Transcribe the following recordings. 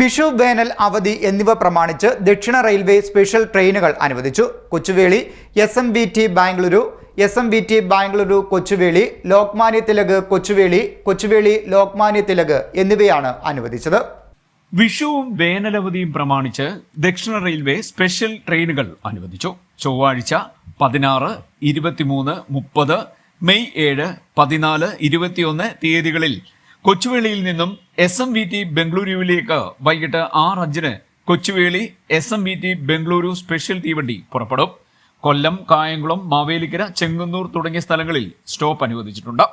വിഷു വേനൽ അവധി എന്നിവ പ്രമാണിച്ച് ദക്ഷിണ റെയിൽവേ സ്പെഷ്യൽ ട്രെയിനുകൾ അനുവദിച്ചു. Kochuveli S M B T Bengaluru S M B T Bengaluru Kochuveli Lokmanya Tilak Kochuveli Kochuveli Lokmanya Tilak എന്നിവയാണ് അനുവദിച്ചത്. വിഷുവും വേനലവധിയും പ്രമാണിച്ച് ദക്ഷിണ റെയിൽവേ സ്പെഷ്യൽ ട്രെയിനുകൾ അനുവദിച്ചു. ചൊവ്വാഴ്ച പതിനാറ് ഇരുപത്തിമൂന്ന് മുപ്പത് മെയ് ഏഴ് പതിനാല് ഇരുപത്തിയൊന്ന് തീയതികളിൽ കൊച്ചുവേളിയിൽ നിന്നും എസ് എം വി ടി ബംഗളൂരുവിലേക്ക് വൈകിട്ട് ആറ് അഞ്ചിന് Kochuveli S M V T Bengaluru special തീവണ്ടി പുറപ്പെടും. കൊല്ലം കായംകുളം മാവേലിക്കര ചെങ്ങന്നൂർ തുടങ്ങിയ സ്ഥലങ്ങളിൽ സ്റ്റോപ്പ് അനുവദിച്ചിട്ടുണ്ട്.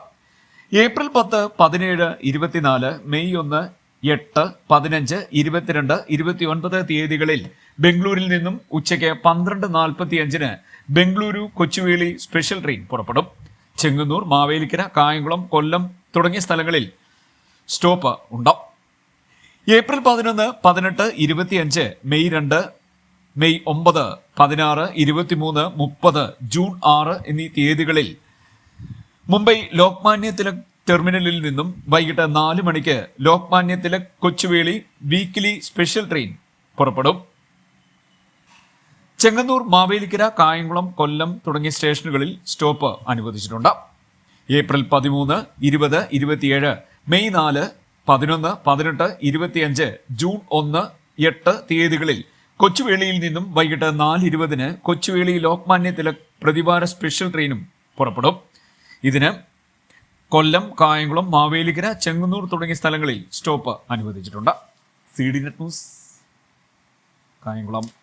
ഏപ്രിൽ പത്ത് പതിനേഴ് ഇരുപത്തിനാല് മെയ് ഒന്ന് എട്ട് പതിനഞ്ച് ഇരുപത്തിരണ്ട് ഇരുപത്തിയൊൻപത് തീയതികളിൽ ബംഗളൂരിൽ നിന്നും ഉച്ചയ്ക്ക് പന്ത്രണ്ട് നാൽപ്പത്തിയഞ്ചിന് ബംഗളൂരു കൊച്ചുവേളി സ്പെഷ്യൽ ട്രെയിൻ പുറപ്പെടും. ചെങ്ങന്നൂർ മാവേലിക്കര കായംകുളം കൊല്ലം തുടങ്ങിയ സ്ഥലങ്ങളിൽ സ്റ്റോപ്പ് ഉണ്ടാവും. ഏപ്രിൽ പതിനൊന്ന് പതിനെട്ട് ഇരുപത്തിയഞ്ച് മെയ് രണ്ട് മെയ് ഒമ്പത് പതിനാറ് ഇരുപത്തിമൂന്ന് മുപ്പത് ജൂൺ ആറ് എന്നീ തീയതികളിൽ മുംബൈ ലോക്മാന്യ തിലക് ടെർമിനലിൽ നിന്നും വൈകിട്ട് നാല് മണിക്ക് Lokmanya Tilak Kochuveli weekly special train പുറപ്പെടും. ചെങ്ങന്നൂർ മാവേലിക്കര കായംകുളം കൊല്ലം തുടങ്ങിയ സ്റ്റേഷനുകളിൽ സ്റ്റോപ്പ് അനുവദിച്ചിട്ടുണ്ട്. ഏപ്രിൽ പതിമൂന്ന് ഇരുപത് ഇരുപത്തിയേഴ് മെയ് നാല് പതിനൊന്ന് പതിനെട്ട് ഇരുപത്തിയഞ്ച് ജൂൺ ഒന്ന് എട്ട് തീയതികളിൽ കൊച്ചുവേളിയിൽ നിന്നും വൈകിട്ട് നാല് ഇരുപതിന് കൊച്ചുവേളി ലോക്മാന്യ തിലക് പ്രതിവാര സ്പെഷ്യൽ ട്രെയിനും പുറപ്പെടും. ഇതിന് കൊല്ലം കായംകുളം മാവേലിക്കര ചെങ്ങന്നൂർ തുടങ്ങിയ സ്ഥലങ്ങളിൽ സ്റ്റോപ്പ് അനുവദിച്ചിട്ടുണ്ട്. C D net news Kayamkulam.